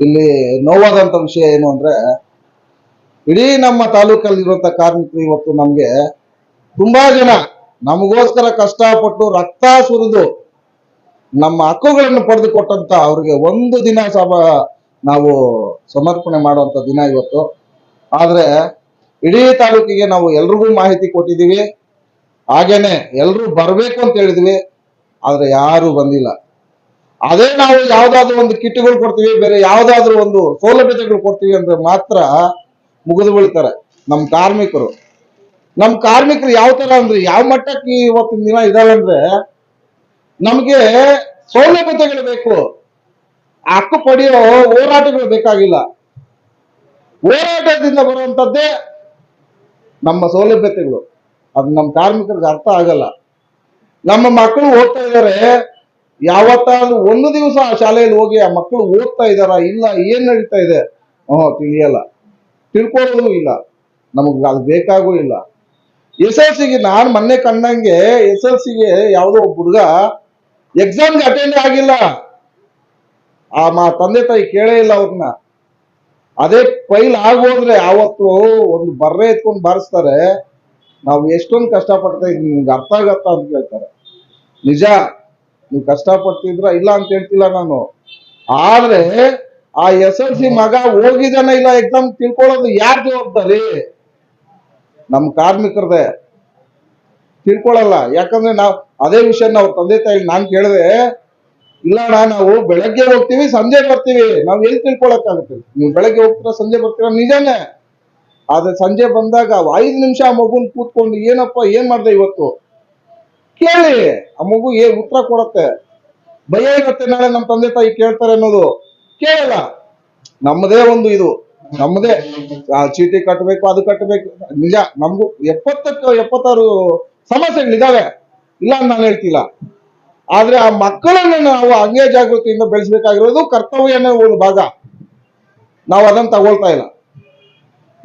ಇಲ್ಲಿ ನೋವಾದಂತ ವಿಷಯ ಏನು ಅಂದ್ರೆ, ಇಡೀ ನಮ್ಮ ತಾಲೂಕಲ್ಲಿರುವಂತ ಕಾರ್ಮಿಕರು ಇವತ್ತು ನಮ್ಗೆ ತುಂಬಾ ಜನ ನಮಗೋಸ್ಕರ ಕಷ್ಟಪಟ್ಟು ರಕ್ತ ಸುರಿದು ನಮ್ಮ ಹಕ್ಕುಗಳನ್ನು ಪಡೆದುಕೊಟ್ಟಂತ ಅವ್ರಿಗೆ ಒಂದು ದಿನ ಸಮ ನಾವು ಸಮರ್ಪಣೆ ಮಾಡುವಂತ ದಿನ ಇವತ್ತು. ಆದ್ರೆ ಇಡೀ ತಾಲೂಕಿಗೆ ನಾವು ಎಲ್ರಿಗೂ ಮಾಹಿತಿ ಕೊಟ್ಟಿದ್ದೀವಿ. ಹಾಗೇನೆ ಎಲ್ಲರೂ ಬರ್ಬೇಕು ಅಂತ ಹೇಳಿದ್ವಿ. ಆದ್ರೆ ಯಾರು ಬಂದಿಲ್ಲ. ಅದೇ ನಾವು ಯಾವ್ದಾದ್ರು ಒಂದು ಕಿಟ್ಗಳು ಕೊಡ್ತೀವಿ, ಬೇರೆ ಯಾವ್ದಾದ್ರು ಒಂದು ಸೌಲಭ್ಯತೆಗಳು ಕೊಡ್ತೀವಿ ಅಂದ್ರೆ ಮಾತ್ರ ಮುಗಿದು ಬೀಳ್ತಾರೆ ನಮ್ಮ ಕಾರ್ಮಿಕರು. ನಮ್ಮ ಕಾರ್ಮಿಕರು ಯಾವ ತರ ಅಂದ್ರೆ, ಯಾವ ಮಟ್ಟಕ್ಕೆ ಇವತ್ತಿನ ದಿನ ಇದಾವೆ ಅಂದ್ರೆ, ನಮ್ಗೆ ಸೌಲಭ್ಯತೆಗಳು ಬೇಕು. ಹಕ್ಕು ಪಡೆಯೋ ಹೋರಾಟಗಳು ಬೇಕಾಗಿಲ್ಲ. ಹೋರಾಟದಿಂದ ಬರುವಂತದ್ದೇ ನಮ್ಮ ಸೌಲಭ್ಯತೆಗಳು. ಅದು ನಮ್ಮ ಕಾರ್ಮಿಕರಿಗೆ ಅರ್ಥ ಆಗಲ್ಲ. ನಮ್ಮ ಮಕ್ಕಳು ಓದ್ತಾ ಇದ್ದಾರೆ ಯಾವತ್ತಾದ್ರೂ ಒಂದು ದಿವಸ ಆ ಶಾಲೆಯಲ್ಲಿ ಹೋಗಿ ಆ ಮಕ್ಕಳು ಓದ್ತಾ ಇದಾರ ಇಲ್ಲ, ಏನ್ ನಡೀತಾ ಇದೆ? ಹ್ಞೂ ತಿಳಿಯಲ್ಲ. ತಿಳ್ಕೊಳ್ಳೋದು ಇಲ್ಲ. ನಮಗೆ ಅದು ಬೇಕಾಗೂ ಇಲ್ಲ. ಎಸ್ ಎಲ್ ಸಿಗೆ ನಾನು ಮೊನ್ನೆ ಕಂಡಂಗೆ ಎಸ್ ಎಲ್ ಸಿಗೆ ಯಾವುದೋ ಒಬ್ಬ ಹುಡುಗ ಎಕ್ಸಾಮ್ಗೆ ಅಟೆಂಡ್ ಆಗಿಲ್ಲ. ಆ ಮಾ ತಂದೆ ತಾಯಿ ಕೇಳೇ ಇಲ್ಲ ಅವ್ರನ್ನ ಅದೇ ಫೈಲ್ ಆಗೋದ್ರೆ ಆವತ್ತು ಒಂದು ಬರ್ರೆ ಎತ್ಕೊಂಡು ಬಾರಿಸ್ತಾರೆ. ನಾವು ಎಷ್ಟೊಂದು ಕಷ್ಟಪಡ್ತಾ ಇದ್ವಿ ನಿಮ್ಗೆ ಅರ್ಥ ಆಗತ್ತಾ ಅಂತ ಕೇಳ್ತಾರೆ. ನಿಜ? ನೀವು ಕಷ್ಟಪಡ್ತಿದ್ರ ಇಲ್ಲ ಅಂತ ಹೇಳ್ತಿಲ್ಲ ನಾನು. ಆದ್ರೆ ಆ ಎಸ್ ಎಲ್ ಸಿ ಮಗ ಹೋಗಿದಾನ ಇಲ್ಲ ಎಕ್ಸಾಮ್ ತಿಳ್ಕೊಳ್ಳೋದು ಯಾರ್ ಜವಾಬ್ದಾರಿ? ನಮ್ಮ ಕಾರ್ಮಿಕರದೇ. ತಿಳ್ಕೊಳ್ಳಲ್ಲ ಯಾಕಂದ್ರೆ ನಾವು ಅದೇ ವಿಷಯ ನಾವು ತಂದೆ ತಾಯಿ ನಾನ್ ಕೇಳಿದೆ ಇಲ್ಲ ಅಣ್ಣ ನಾವು ಬೆಳಗ್ಗೆ ಹೋಗ್ತೀವಿ, ಸಂಜೆ ಬರ್ತೀವಿ. ನಾವ್ ಎಲ್ಲಿ ತಿಳ್ಕೊಳಕ್ಕಾಗುತ್ತೆ? ನೀವು ಬೆಳಗ್ಗೆ ಹೋಗ್ತೀರಾ, ಸಂಜೆ ಬರ್ತೀರಾ? ನಿಜನೇ. ಆದ್ರೆ ಸಂಜೆ ಬಂದಾಗ ಐದು ನಿಮಿಷ ಮಗುನ್ ಕೂತ್ಕೊಂಡು ಏನಪ್ಪ, ಏನ್ ಮಾಡ್ದೆ ಇವತ್ತು? ಕೇಳಿ. ಆ ಮಗು ಏನ್ ಉತ್ತರ ಕೊಡತ್ತೆ? ಭಯ ಇರುತ್ತೆ ನಾಳೆ ನಮ್ಮ ತಂದೆ ತಾಯಿ ಕೇಳ್ತಾರೆ ಅನ್ನೋದು. ಕೇಳಲ್ಲ. ನಮ್ಮದೇ ಒಂದು ಇದು. ನಮ್ಮದೇ. ಆ ಚೀಟಿ ಕಟ್ಟಬೇಕು ಅದು ಕಟ್ಟಬೇಕು ನಿಜ, ನಮಗೂ ಎಪ್ಪತ್ತಕ್ಕೆ, ಎಪ್ಪತ್ತಾರು ಸಮಸ್ಯೆಗಳಿದಾವೆ. ಇಲ್ಲ ಅಂತ ನಾನು ಹೇಳ್ತಿಲ್ಲ. ಆದ್ರೆ ಆ ಮಕ್ಕಳನ್ನ ನಾವು ಹಂಗೆ ಜಾಗೃತಿಯಿಂದ ಬೆಳೆಸಬೇಕಾಗಿರೋದು ಕರ್ತವ್ಯನೇ ಒಂದು ಭಾಗ. ನಾವು ಅದನ್ನ ತಗೊಳ್ತಾ ಇಲ್ಲ.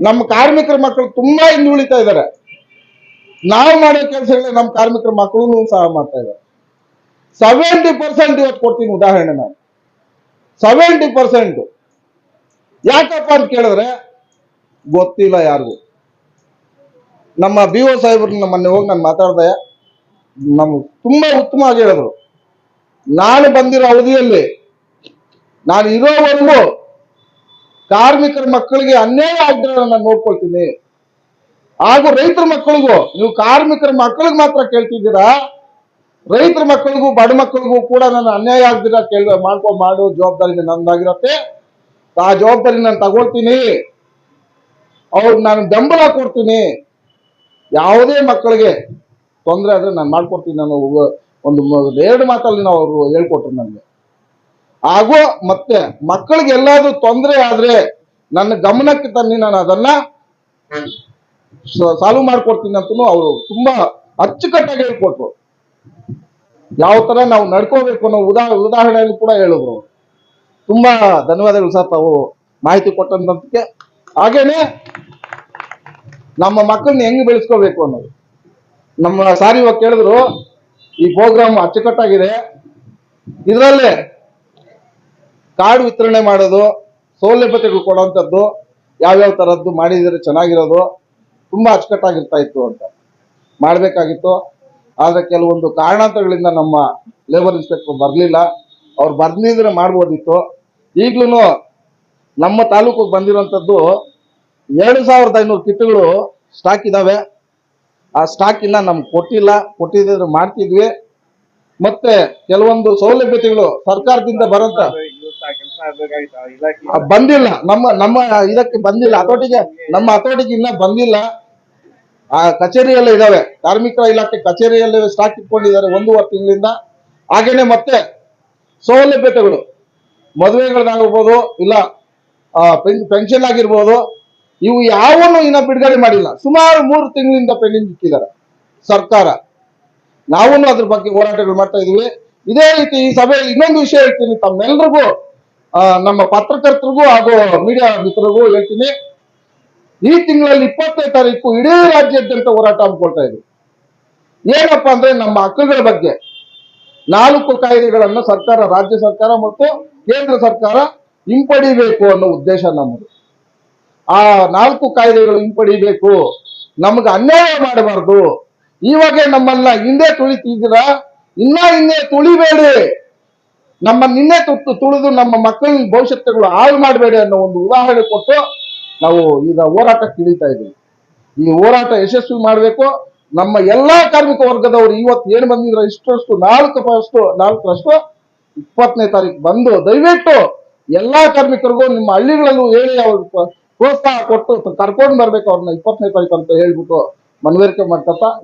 ನಮ್ಮ ಕಾರ್ಮಿಕರ ಮಕ್ಕಳು ತುಂಬಾ ಹಿಂದುಳಿತಾ ಇದ್ದಾರೆ. ನಾವು ಮಾಡೋ ಕೆಲಸಗಳೇ ನಮ್ಮ ಕಾರ್ಮಿಕರ ಮಕ್ಕಳು ಸಹ ಮಾಡ್ತಾ ಇದ್ದಾರೆ. ಸೆವೆಂಟಿ ಪರ್ಸೆಂಟ್ ಇವತ್ತು ಕೊಡ್ತೀನಿ ಉದಾಹರಣೆ ನಾನು. ಸೆವೆಂಟಿ ಪರ್ಸೆಂಟ್ ಯಾಕಪ್ಪ ಅಂತ ಕೇಳಿದ್ರೆ ಗೊತ್ತಿಲ್ಲ ಯಾರಿಗೂ. ನಮ್ಮ ಬಿ ಒ ಸಾಹೇಬ್ರನ್ನ ಮೊನ್ನೆ ಹೋಗಿ ನಾನು ಮಾತಾಡಿದೆ ನಮ್ಗೆ ತುಂಬಾ ಆಗಿ ಹೇಳಿದ್ರು. ನಾನು ಬಂದಿರೋ ಅವಧಿಯಲ್ಲಿ ನಾನು ಇರೋವರೆಗೂ ಕಾರ್ಮಿಕರ ಮಕ್ಕಳಿಗೆ ಅನ್ಯಾಯ ಆಗದ್ರೆ ನಾನು ನೋಡ್ಕೊಳ್ತೀನಿ. ಹಾಗೂ ರೈತರ ಮಕ್ಕಳಿಗೂ, ನೀವು ಕಾರ್ಮಿಕರ ಮಕ್ಕಳಿಗೆ ಮಾತ್ರ ಕೇಳ್ತಿದ್ದೀರಾ? ರೈತರ ಮಕ್ಕಳಿಗೂ, ಬಡ ಮಕ್ಕಳಿಗೂ ಕೂಡ ನಾನು ಅನ್ಯಾಯ ಆಗ್ದಿರ ಕೇಳ ಮಾಡ್ಕೊ, ಮಾಡೋ ಜವಾಬ್ದಾರಿ ನಂದಾಗಿರತ್ತೆ. ಆ ಜವಾಬ್ದಾರಿ ನಾನು ತಗೊಳ್ತೀನಿ. ಅವ್ರಿಗೆ ನಾನು ಬೆಂಬಲ ಕೊಡ್ತೀನಿ. ಯಾವುದೇ ಮಕ್ಕಳಿಗೆ ತೊಂದರೆ ಆದ್ರೆ ನಾನು ಮಾಡ್ಕೊಡ್ತೀನಿ ನಾನು ಒಂದು ಎರಡು ಮಾತಲ್ಲಿ ನಾವು ಅವರು ಹೇಳ್ಕೊಟ್ರು ನನಗೆ. ಹಾಗೂ ಮತ್ತೆ ಮಕ್ಕಳಿಗೆ ಎಲ್ಲಾದ್ರೂ ತೊಂದರೆ ಆದ್ರೆ ನನ್ನ ಗಮನಕ್ಕೆ ತನ್ನಿ ನಾನು ಅದನ್ನ ಸಾಲ್ವ್ ಮಾಡ್ಕೊಡ್ತೀನಿ ಅಂತ ಅವರು ತುಂಬಾ ಅಚ್ಚುಕಟ್ಟಾಗಿ ಹೇಳ್ಕೊಟ್ರು. ಯಾವ ತರ ನಾವು ನಡ್ಕೋಬೇಕು ಅನ್ನೋ ಉದಾ ಉದಾಹರಣೆಯಲ್ಲಿ ಕೂಡ ಹೇಳಿದ್ರು. ತುಂಬಾ ಧನ್ಯವಾದಗಳು ಸರ್ ತಾವು ಮಾಹಿತಿ ಕೊಟ್ಟಂತಕ್ಕೆ. ಹಾಗೇನೆ ನಮ್ಮ ಮಕ್ಕಳನ್ನ ಹೆಂಗ್ ಬೆಳೆಸ್ಕೋಬೇಕು ಅನ್ನೋದು. ನಮ್ಮ ಸಾರಿ ಇವಾಗ ಕೇಳಿದ್ರು, ಈ ಪ್ರೋಗ್ರಾಮ್ ಅಚ್ಚುಕಟ್ಟಾಗಿದೆ. ಇದರಲ್ಲೇ ಕಾರ್ಡ್ ವಿತರಣೆ ಮಾಡೋದು, ಸೌಲಭ್ಯತೆಗಳು ಕೊಡುವಂಥದ್ದು ಯಾವ್ಯಾವ ಥರದ್ದು ಮಾಡಿದರೆ ಚೆನ್ನಾಗಿರೋದು ತುಂಬಾ ಅಚ್ಚುಕಟ್ಟಾಗಿರ್ತಾ ಇತ್ತು ಅಂತ ಮಾಡಬೇಕಾಗಿತ್ತು. ಆದ್ರೆ ಕೆಲವೊಂದು ಕಾರಣಾಂತರಗಳಿಂದ ನಮ್ಮ ಲೇಬರ್ ಇನ್ಸ್ಪೆಕ್ಟರ್ ಬರಲಿಲ್ಲ. ಅವ್ರು ಬರ್ದಿದ್ರೆ ಮಾಡ್ಬೋದಿತ್ತು. ಈಗ್ಲೂ ನಮ್ಮ ತಾಲೂಕಿಗೆ ಬಂದಿರುವಂತದ್ದು ಎರಡು ಸಾವಿರದ ಐನೂರು ಕಿಟ್ಗಳು ಸ್ಟಾಕ್ ಇದಾವೆ. ಆ ಸ್ಟಾಕ್ ಇನ್ನ ನಮ್ಗೆ ಕೊಟ್ಟಿಲ್ಲ. ಕೊಟ್ಟಿದ್ರೆ ಮಾಡ್ತಿದ್ವಿ. ಮತ್ತೆ ಕೆಲವೊಂದು ಸೌಲಭ್ಯತೆಗಳು ಸರ್ಕಾರದಿಂದ ಬರಂತ ಬಂದಿಲ್ಲ. ನಮ್ಮ ನಮ್ಮ ಇದಕ್ಕೆ ಬಂದಿಲ್ಲ. ಹತೋಟಿಗೆ ನಮ್ಮ ಹತೋಟಿಗೆ ಇನ್ನ ಬಂದಿಲ್ಲ. ಆ ಕಚೇರಿಯಲ್ಲೇ ಇದಾವೆ. ಕಾರ್ಮಿಕ ಇಲಾಖೆ ಕಚೇರಿಯಲ್ಲೇ ಸ್ಟಾಕ್ ಇಟ್ಕೊಂಡಿದ್ದಾರೆ ಒಂದೂವರೆ ತಿಂಗಳಿಂದ. ಹಾಗೇನೆ ಮತ್ತೆ ಸೌಲಭ್ಯತೆಗಳು. ಮದುವೆಗಳನ್ನಾಗಿರ್ಬೋದು ಇಲ್ಲ ಪೆನ್ಷನ್ ಆಗಿರ್ಬೋದು. ಇವು ಯಾವನ್ನು ಇನ್ನ ಬಿಡುಗಡೆ ಮಾಡಿಲ್ಲ. ಸುಮಾರು ಮೂರು ತಿಂಗಳಿಂದ ಪೆಂಡಿಂಗ್ ಇಟ್ಟಿದ್ದಾರೆ ಸರ್ಕಾರ. ನಾವು ಅದ್ರ ಬಗ್ಗೆ ಹೋರಾಟಗಳು ಮಾಡ್ತಾ ಇದೀವಿ. ಇದೇ ರೀತಿ ಈ ಸಭೆಯಲ್ಲಿ ಇನ್ನೊಂದು ವಿಷಯ ಹೇಳ್ತೀನಿ. ತಮ್ಮೆಲ್ರಿಗೂ ನಮ್ಮ ಪತ್ರಕರ್ತರಿಗೂ ಹಾಗೂ ಮೀಡಿಯಾ ಮಿತ್ರರಿಗೂ ಹೇಳ್ತೀನಿ. ಈ ತಿಂಗಳಲ್ಲಿ ಇಪ್ಪತ್ತನೇ ತಾರೀಕು ಇಡೀ ರಾಜ್ಯಾದ್ಯಂತ ಹೋರಾಟ ಹಮ್ಮಿಕೊಳ್ತಾ ಇದೆ ಏನಪ್ಪಾ ಅಂದ್ರೆ ನಮ್ಮ ಹಕ್ಕುಗಳ ಬಗ್ಗೆ ನಾಲ್ಕು ಕಾಯ್ದೆಗಳನ್ನು ಸರ್ಕಾರ, ರಾಜ್ಯ ಸರ್ಕಾರ ಮತ್ತು ಕೇಂದ್ರ ಸರ್ಕಾರ ಹಿಂಪಡಿಬೇಕು ಅನ್ನೋ ಉದ್ದೇಶ ನಮ್ಮದು. ಆ ನಾಲ್ಕು ಕಾಯ್ದೆಗಳು ಹಿಂಪಡಿಬೇಕು, ನಮ್ಗೆ ಅನ್ಯಾಯ ಮಾಡಬಾರ್ದು. ಇವಾಗ ನಮ್ಮನ್ನ ಹಿಂದೆ ತುಳಿತಿದ್ದೀರಾ? ಇನ್ನ ಹಿಂದೆ ತುಳಿಬೇಡಿ. ನಮ್ಮ ನಿನ್ನೆ ತುತ್ತು ತುಳಿದು ನಮ್ಮ ಮಕ್ಕಳ ಭವಿಷ್ಯತ್ತುಗಳು ಹಾಳು ಮಾಡಬೇಡಿ ಅನ್ನೋ ಒಂದು ಉದಾಹರಣೆ ಕೊಟ್ಟು ನಾವು ಈಗ ಹೋರಾಟಕ್ಕೆ ಇಳಿತಾ ಇದ್ದೀವಿ. ಈ ಹೋರಾಟ ಯಶಸ್ವಿ ಮಾಡಬೇಕು. ನಮ್ಮ ಎಲ್ಲಾ ಕಾರ್ಮಿಕ ವರ್ಗದವರು ಇವತ್ತು ಏನು ಬಂದಿದ್ರು ಇಷ್ಟರಷ್ಟು ನಾಲ್ಕು ಅಷ್ಟು ನಾಲ್ಕರಷ್ಟು ಇಪ್ಪತ್ತನೇ ತಾರೀಕು ಬಂದು ದಯವಿಟ್ಟು ಎಲ್ಲಾ ಕಾರ್ಮಿಕರಿಗೂ ನಿಮ್ಮ ಹಳ್ಳಿಗಳಲ್ಲೂ ಹೇಳಿ ಅವ್ರಿಗೆ ಪ್ರೋತ್ಸಾಹ ಕೊಟ್ಟು ಕರ್ಕೊಂಡು ಬರ್ಬೇಕು ಅವ್ರನ್ನ ಇಪ್ಪತ್ತನೇ ತಾರೀಕು ಅಂತ ಹೇಳ್ಬಿಟ್ಟು ಮನವರಿಕೆ ಮಾಡ್ಕೊತಾ